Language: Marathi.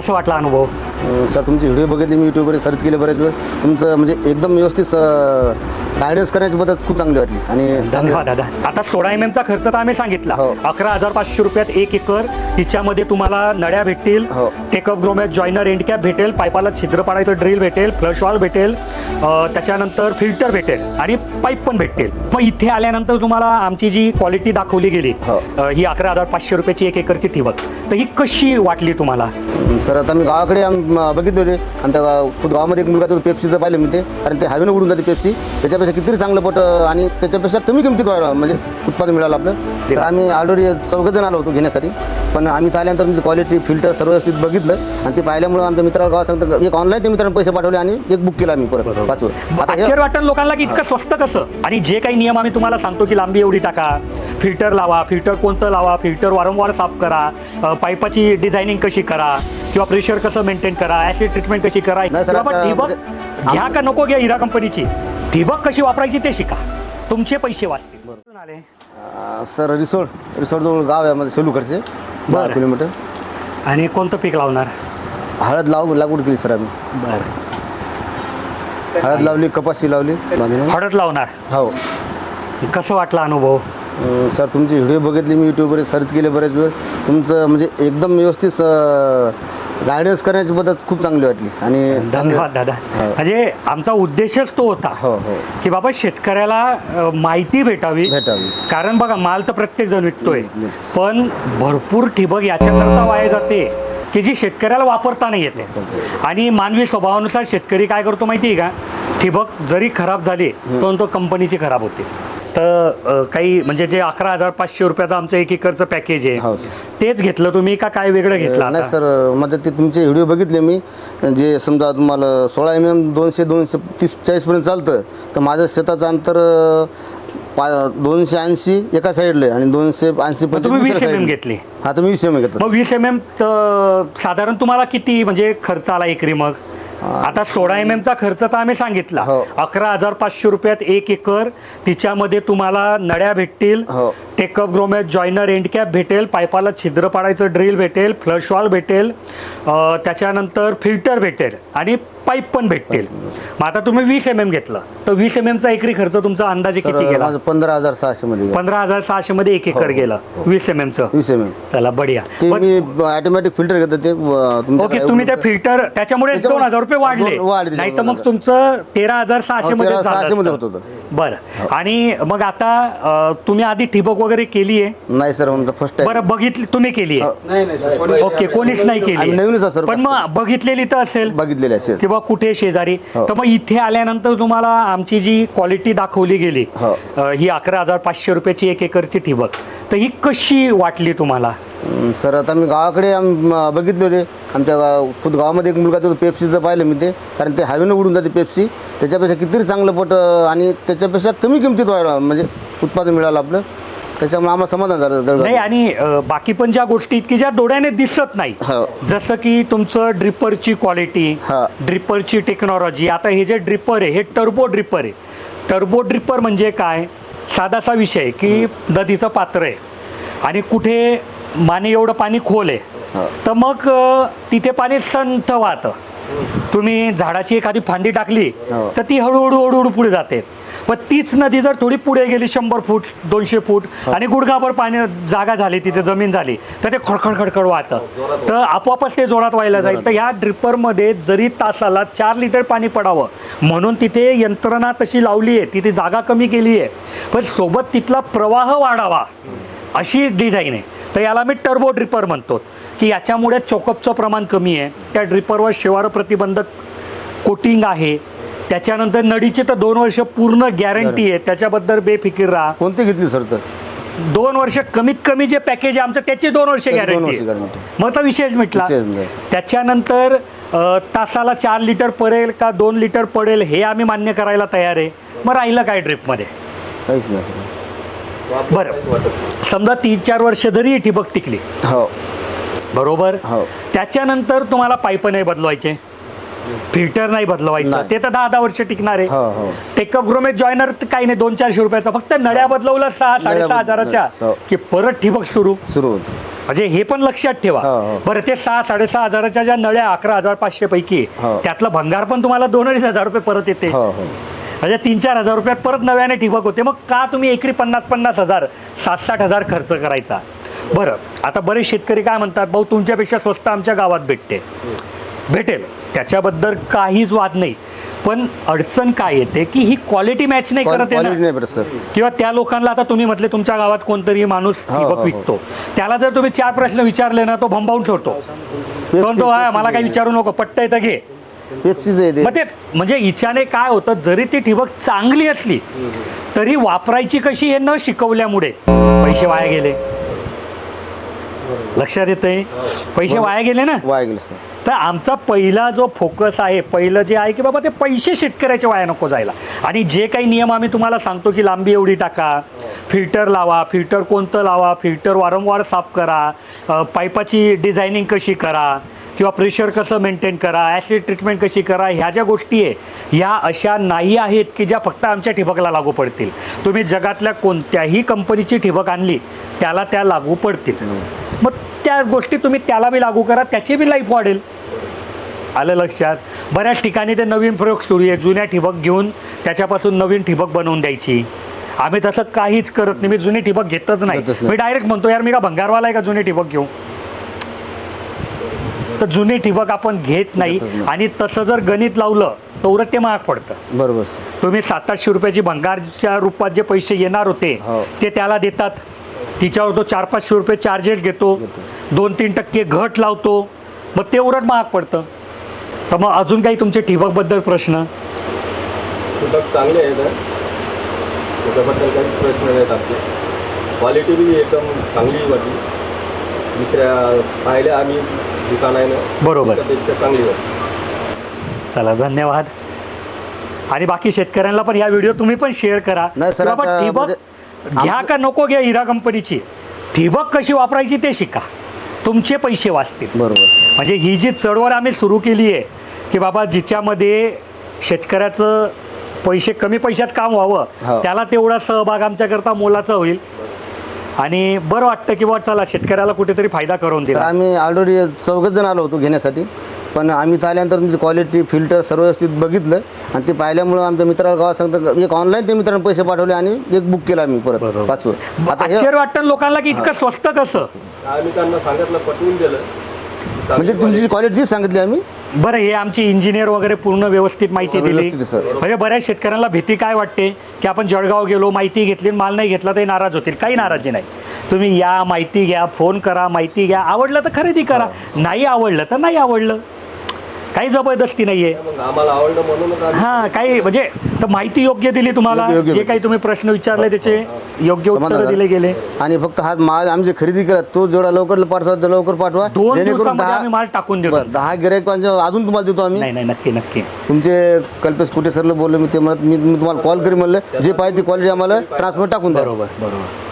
कसं वाटला अनुभव? अं, सर तुमचे व्हिडिओ बघितले मी यूट्यूबवर सर्च केले बरेच वेळ. तुमचं म्हणजे एकदम व्यवस्थित गायडन्स करण्याची पद्धत खूप चांगली वाटली. आणि धन्यवाद दादा. आता सोळा एम एमचा खर्च तर आम्ही सांगितला. हो. अकरा हजार पाचशे रुपयात एक एकर. तिच्यामध्ये तुम्हाला नड्या भेटतील. हो. Take up grommet joiner end cap भेटेल. पाईपाला छिद्र पाडायचं ड्रिल भेटेल. फ्लश वॉल भेटेल. अ, त्याच्यानंतर फिल्टर भेटेल. आणि पाईप पण भेटेल मग इथे आल्यानंतर तुम्हाला आमची जी क्वालिटी दाखवली गेली हो. अ, ही अकरा हजार पाचशे रुपयाची एक एकरची ठिबक. तर ही कशी वाटली तुम्हाला? सर आता मी गावाकडे आम- बघितले होते. आमच्या गाव खुद गावामध्ये एक मुलगा तो पेप्सीचं पाहिलं मी ते. कारण ते हवेनं उडून जाते पेप्सी त्याच्यापेक्षा किती चांगलं पट आणि त्याच्यापेक्षा कमी किमतीत म्हणजे उत्पादन मिळालं आपलं. तर आम्ही ऑलरेडी चौघं जण आलो होतो घेण्यासाठी. पण आम्ही आल्यानंतर तुमची क्वालिटी फिल्टर सर्व व्यवस्थित बघितलं आणि ते पाहिल्यामुळे आमच्या मित्राला गावात सांगतं एक ऑनलाईन ते मित्रांनी पैसे पाठवले आणि एक बुक केला आम्ही परत पाचवं. आता हे- आश्चर्य वाटतं लोकांना की इतकं स्वस्त कसं? आणि जे काही नियम आम्ही तुम्हाला सांगतो की लांबी एवढी टाका फिल्टर लावा फिल्टर कोणतं लावा फिल्टर वारंवार साफ करा अ, पाईपाची डिझायनिंग कशी करा किंवा प्रेशर कसं मेंटेन करा ॲसिड ट्रीटमेंट कशी करा नाही आता ठिबक म्हणजे घ्या का नको घ्या हिरा कंपनीची ठिबक कशी वापरायची ते शिका. तुमचे पैसे वाचतील. कुठून आले अं, सर रिसोड रिसोडजवळ गाव आहे माझं सेलूकडचे दहा बरं. किलोमीटर. आणि कोणतं पीक लावणार? हळद लाव लागवड केली सर आम्ही. बरं. हळद लावली कपाशी लावली हळद लावणार? हो. कसं वाटला अनुभव? सर तुमचे व्हिडिओ बघितले मी यूट्यूबवर सर्च केले बरेच वेळ तुमचं म्हणजे एकदम व्यवस्थित गायडन्स करण्याची पद्धत खूप चांगली वाटली. आणि धन्यवाद दादा. हो. म्हणजे आमचा उद्देशच तो होता हो हो. की बाबा शेतकऱ्याला अ, माहिती भेटावी. भेटावी. कारण बघा माल तर प्रत्येक जण विकतोय पण भरपूर ठिबक याच्याकरता वाया जाते की जी शेतकऱ्याला वापरता नाही येते. आणि मानवी स्वभावानुसार शेतकरी काय करतो माहिती आहे का? ठिबक जरी खराब झाली पण तो कंपनीची खराब होते. तर अ, काही म्हणजे जे अकरा हजार पाचशे रुपयाचं आमचं एक एकरचं पॅकेज हो, आहे सर. तेच घेतलं तुम्ही का काय वेगळं घेतलं नाही आता? सर माझं ते तुमचे व्हिडिओ बघितले मी जे समजा तुम्हाला सोळा एम एम दोनशे दोनशे तीस चाळीसपर्यंत चालतं तर माझं शेताचं अंतर अं, पा दोनशे ऐंशी एका साईडला आहे आणि दोनशे ऐंशी मग तुम्ही वीस एम एम घेतली हा तुम्ही वीस एम एम घेतलं मग वीस एम एम साधारण तुम्हाला किती म्हणजे खर्च आला एकरी मग आता सोळा एम एमचा खर्च तर आम्ही सांगितला हो. अकरा हजार पाचशे रुपयात एक एकर तिच्यामध्ये तुम्हाला नड्या भेटतील हो. Take up grommet joiner end cap भेटेल पाईपाला छिद्र पाडायचं ड्रिल भेटेल फ्लश वॉल भेटेल त्याच्यानंतर फिल्टर भेटेल आणि पाईप पण भेटतील. मग आता तुम्ही वीस एम एम घेतलं. तर वीस एम एमचा एकरी खर्च तुमचा अंदाजे किती गेला? पंधरा हजार सहाशे मध्ये. पंधरा हजार सहाशे मध्ये एक एकर गेलं. वीस एम एमचं वीस एम एम चला बढिया. मी ऑटोमॅटिक फिल्टर घेतो ते ओके तुम्ही ते फिल्टर त्याच्यामुळे दोन हजार रुपये वाढले. नाही तर मग. तुमचं तेरा हजार सहाशे हो, मध्ये सहाशे मध्ये. होतं. बरं. आणि मग आता अं, तुम्ही आधी ठिबक वगैरे केली आहे? नाही सर म्हणजे फर्स्ट टाइम बरं बघितली तुम्ही केली हो. आहे ओके कोणीच नाही केली आम्ही नवीनच आहे, सर. पण मग बघितलेली तर असेल. बघितलेले आहे किंवा कुठे शेजारी? हो. तर मग इथे आल्यानंतर तुम्हाला आमची जी क्वालिटी दाखवली गेली हो. अं, ही अकरा हजार पाचशे रुपयाची एक एकरची ठिबक. तर ही कशी वाटली तुम्हाला? सर आता मी गावाकडे म- बघितले होते. आमच्या गाव खुद गावामध्ये एक मुलगा तो पेप्सीचं पाहिलं मी ते. कारण ते हवेनं उडून जाते पेप्सी त्याच्यापेक्षा किती चांगलं पट आणि त्याच्यापेक्षा कमी किमतीत व्हायला म्हणजे उत्पादन मिळालं आपलं. त्याच्यामुळे आम्हाला समाधान झालं नाही आणि अ, बाकी पण ज्या गोष्टी आहेत की ज्या डोळ्याने दिसत नाही. हो. जसं की तुमचं ड्रिपरची क्वालिटी हा. ड्रिपरची टेक्नॉलॉजी आता हे जे ड्रिपर आहे हे टर्बो ड्रिपर आहे. टर्बो ड्रिपर म्हणजे काय? साधासा विषय की नदीचं पात्र आहे. आणि कुठे माने एवढं पाणी खोल आहे. तर मग तिथे पाणी संथ वाहतं. तुम्ही झाडाची एखादी फांदी टाकली हो. तर ती हळूहळू हळूहळू पुढे जाते. पण तीच नदी जर थोडी पुढे गेली शंभर फूट दोनशे फूट आणि गुडघाभर पाणी जागा झाली तिथे जमीन झाली तर ते खडखड खडखड वाहतं. तर आपोआपच ते जोरात व्हायला जाईल. तर ह्या ड्रिपरमध्ये जरी तासाला चार लिटर पाणी पडावं म्हणून तिथे यंत्रणा तशी लावली आहे तिथे जागा कमी केली आहे पण सोबत तिथला प्रवाह वाढावा अशी डिझाईन आहे. तर याला मी टर्बो ड्रिपर म्हणतो की याच्यामुळे चोकअपचं प्रमाण कमी आहे. त्या ड्रिपरवर शिवार प्रतिबंधक कोटिंग आहे. त्याच्यानंतर नडीची तर दोन वर्ष पूर्ण गॅरंटी आहे. त्याच्याबद्दल बेफिकीर राहा. कोणती घेतली सर तर? दोन वर्ष कमीत कमी जे पॅकेज आहे आमचं त्याची दोन वर्ष गॅरंटी. मग तर विशेष मिटला. विशेष नाही. त्याच्यानंतर अ, तासाला चार लिटर पडेल का दोन लिटर पडेल हे आम्ही मान्य करायला तयार आहे. मग राहिलं काय ड्रिपमध्ये काहीच नाही सर बरं. समजा तीन चार वर्ष जरी ही ठिबक टिकली. हो. बरोबर? हो. त्याच्यानंतर तुम्हाला पाईप नाही बदलवायचे. फिल्टर नाही बदलवायचं. ते तर दहा दहा वर्ष टिकणार आहे. हो हो. टेकअप ग्रोमेट जॉईनर काही नाही. दोन चारशे रुपयाचा. फक्त नड्या बदलवलं सहा साडेसहा बदल- हजाराच्या हो. की परत ठिबक सुरू. सुरू होतं. म्हणजे हे पण लक्षात ठेवा. हो, हो. बरं ते सहा साडेसहा हजाराच्या ज्या नळ्या अकरा हजार पाचशे पैकी हो. त्यातलं भंगार पण तुम्हाला दोन अडीच हजार रुपये परत येते. हो हो. म्हणजे तीन चार हजार रुपयात परत नव्याने ठिबक होते. मग का तुम्ही एकरी पन्नास पन्नास हजार सात साठ हजार खर्च करायचा? बरं आता बरेच शेतकरी काय म्हणतात भाऊ तुमच्यापेक्षा स्वस्त आमच्या गावात भेटते. भेटेल. त्याच्याबद्दल काहीच वाद नाही. पण अडचण काय येते की ही क्वालिटी मॅच नाही करत आहे ना. किंवा त्या लोकांना आता तुम्ही म्हटले तुमच्या गावात कोणतरी माणूस हो, ठिबक हो. विकतो. त्याला जर तुम्ही चार प्रश्न विचारले ना तो भंबावून ठेवतो. तो म्हणतो "हा, मला काही विचारू नको. पट्ट येतं घे. पेप्सीचं येते मग ते म्हणजे हिच्याने काय होतं जरी ती ठिबक चांगली असली तरी वापरायची कशी हे न शिकवल्यामुळे? पैसे वाया गेले. लक्षात येतंय? पैसे वाया गेले ना? वाया गेलं सर. तर आमचा पहिला जो फोकस आहे पहिलं जे आहे की बाबा ते पैसे शेतकऱ्याचे वाया नको जायला. आणि जे काही नियम आम्ही तुम्हाला सांगतो की लांबी एवढी टाका फिल्टर लावा फिल्टर कोणतं लावा फिल्टर वारंवार साफ करा अ, पाईपाची डिझायनिंग कशी करा किंवा प्रेशर कसं मेंटेन करा ॲसिड ट्रीटमेंट कशी करा ह्या ज्या गोष्टी आहे ह्या अशा नाही आहेत की ज्या फक्त आमच्या ठिबकला लागू पडतील. तुम्ही जगातल्या कोणत्याही कंपनीची ठिबक आणली त्याला त्या लागू पडतील. मग त्या गोष्टी तुम्ही त्याला बी लागू करा त्याची बी लाईफ वाढेल. आलं लक्षात? बऱ्याच ठिकाणी ते नवीन प्रयोग सुरू आहे जुन्या ठिबक घेऊन त्याच्यापासून नवीन ठिबक बनवून द्यायची. आम्ही तसं काहीच करत नाही मी जुनी ठिबक घेतच नाही. मी डायरेक्ट म्हणतो यार मी का भंगारवाला आहे का जुनी ठिबक घेऊ तर जुनी ठिबक आपण घेत नाही. आणि तसं जर गणित लावलं तर उलट ते महाग पडतं. बरोबर तुम्ही सात आठशे रुपयाची भंगारच्या रूपात जे पैसे येणार होते हो. ते त्याला देतात. तिच्यावर तो चार पाचशे रुपये चार्जेस घेतो. दोन तीन टक्के घट लावतो. मग ते उलट महाग पडतं. तर मग अजून काही तुमचे ठिबकबद्दल प्रश्न? ठिबक चांगले आहेत. त्याच्याबद्दल काही प्रश्न नाहीत आपले. क्वालिटी बी एकदम चांगली वाटली दुसऱ्या पाहिल्या आम्ही. बरोबर. त्यापेक्षा चांगली वाटली चला धन्यवाद. आणि बाकी शेतकऱ्यांना पण या व्हिडिओ तुम्ही पण शेअर करा. नाही सर, ठिबक म्हणजे घ्या का नको घ्या हिरा कंपनीची? ठिबक कशी वापरायची ते शिका. तुमचे पैसे वाचतील. बरोबर. सर म्हणजे ही जी चळवळ आम्ही सुरू केली आहे की बाबा जिच्यामध्ये शेतकऱ्याचं पैसे कमी पैशात काम व्हावं हो. त्याला तेवढा सहभाग आमच्याकरता मोलाचा होईल. आणि बरं वाटतं की बाबा चला शेतकऱ्याला कुठेतरी फायदा करून दिला. आम्ही ऑलरेडी चौघच जण आलो होतो घेण्यासाठी. पण आम्ही इथं आल्यानंतर तुमची क्वालिटी फिल्टर सर्व व्यवस्थित बघितलं. आणि ते पाहिल्यामुळं आमच्या मित्राला गावात सांगतं एक ऑनलाईन ते मित्रांनी पैसे पाठवले आणि एक बुक केलं आम्ही परत बरोबर. पाचवं. आता हे आश्चर्य वाटतं लोकांना की इतकं स्वस्त कसं? आम्ही त्यांना सांगितलं पटवून दिलं. म्हणजे तुमची क्वालिटी सांगितली आम्ही बरं हे आमची इंजिनियर वगैरे पूर्ण व्यवस्थित माहिती दिली. व्यवस्थित आहे, सर. म्हणजे बऱ्याच शेतकऱ्यांना भीती काय वाटते? की आपण जळगाव गेलो माहिती घेतली माल नाही घेतला तरी नाराज होतील. काही नाराजी नाही. तुम्ही या माहिती घ्या फोन करा माहिती घ्या. आवडलं तर खरेदी करा. नाही आवडलं तर नाही आवडलं. काही जबरदस्ती नाहीये. आम्हाला आवडलं हा काही म्हणजे तर माहिती योग्य दिली तुम्हाला? योग्य- योग्य जे काही तुम्ही प्रश्न विचारले त्याचे योग्य उत्तर दिले गेले. आणि फक्त हा माल आम्ही जे खरेदी केला तो जेवढा लवकर पाठवा लवकर पाठवा. दोन दिवसामध्ये आम्ही माल टाकून देतो. बरं दहा गिरायक अजून तुम्हाला देतो आम्ही. नाही नाही नक्की नक्की. तुमचे कल्पेश कुठे सरला बोललो मी ते म्हणत मी मी तुम्हाला कॉल करी म्हणलं. जे पाहिजे ती क्वालिटी आम्हाला ट्रान्सफर टाकून द्या. बरोबर बरोबर.